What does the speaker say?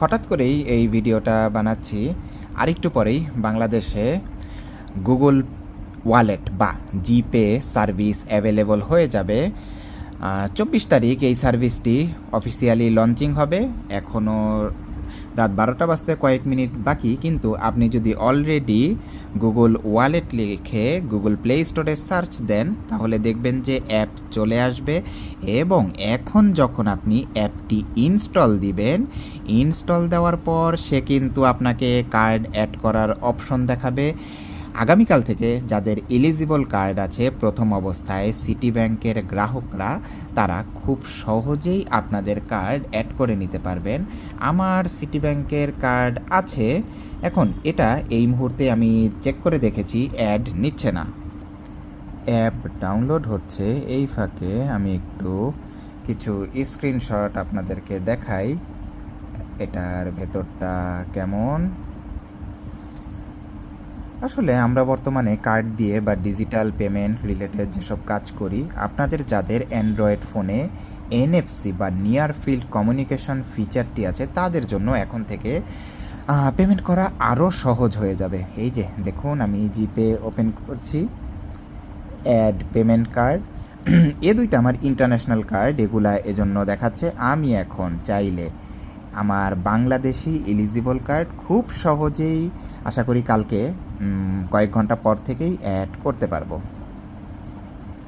হঠাৎ করেই এই ভিডিওটা বানাচ্ছি। আরেকটু পরেই বাংলাদেশে গুগল ওয়ালেট বা জিপে সার্ভিস অ্যাভেলেবল হয়ে যাবে। চব্বিশ তারিখ এই সার্ভিসটি অফিসিয়ালি লঞ্চিং হবে। এখনও রাত বারোটা বাজতে কয়েক মিনিট বাকি, কিন্তু আপনি যদি অলরেডি গুগল ওয়ালেট লিখে গুগল প্লে স্টোরে সার্চ দেন, তাহলে দেখবেন যে অ্যাপ চলে আসবে এবং এখন যখন আপনি অ্যাপটি ইনস্টল দিবেন, ইনস্টল দেওয়ার পর সে কিন্তু আপনাকে কার্ড অ্যাড করার অপশন দেখাবে। আগামীকাল থেকে যাদের এলিজিবল কার্ড আছে প্রথম অবস্থায় সিটি ব্যাংকের গ্রাহকরা, তারা খুব সহজেই আপনাদের কার্ড অ্যাড করে নিতে পারবেন। আমার সিটি ব্যাংকের কার্ড আছে। এখন এটা এই মুহূর্তে আমি চেক করে দেখেছি অ্যাড নিচ্ছে না। অ্যাপ ডাউনলোড হচ্ছে, এই ফাঁকে আমি একটু কিছু স্ক্রিনশট আপনাদেরকে দেখাই। এটার ভেতরটা কেমন? আসলে আমরা বর্তমানে কার্ড দিয়ে বা ডিজিটাল পেমেন্ট রিলেটেড যেসব কাজ করি, আপনাদের যাদের অ্যান্ড্রয়েড ফোনে এনএফসি বা নিয়ার ফিল্ড কমিউনিকেশন ফিচারটি আছে, তাদের জন্য এখন থেকে পেমেন্ট করা আরও সহজ হয়ে যাবে। এই যে, দেখুন, আমি জিপে ওপেন করছি অ্যাড পেমেন্ট কার্ড এ দুইটা আমার ইন্টারন্যাশনাল কার্ড এগুলা এজন্য দেখাচ্ছে, আমি এখন চাইলে আমার বাংলাদেশি এলিজিবল কার্ড খুব সহজেই আশা করি কালকে কয়েক ঘণ্টা পর থেকেই অ্যাড করতে পারব।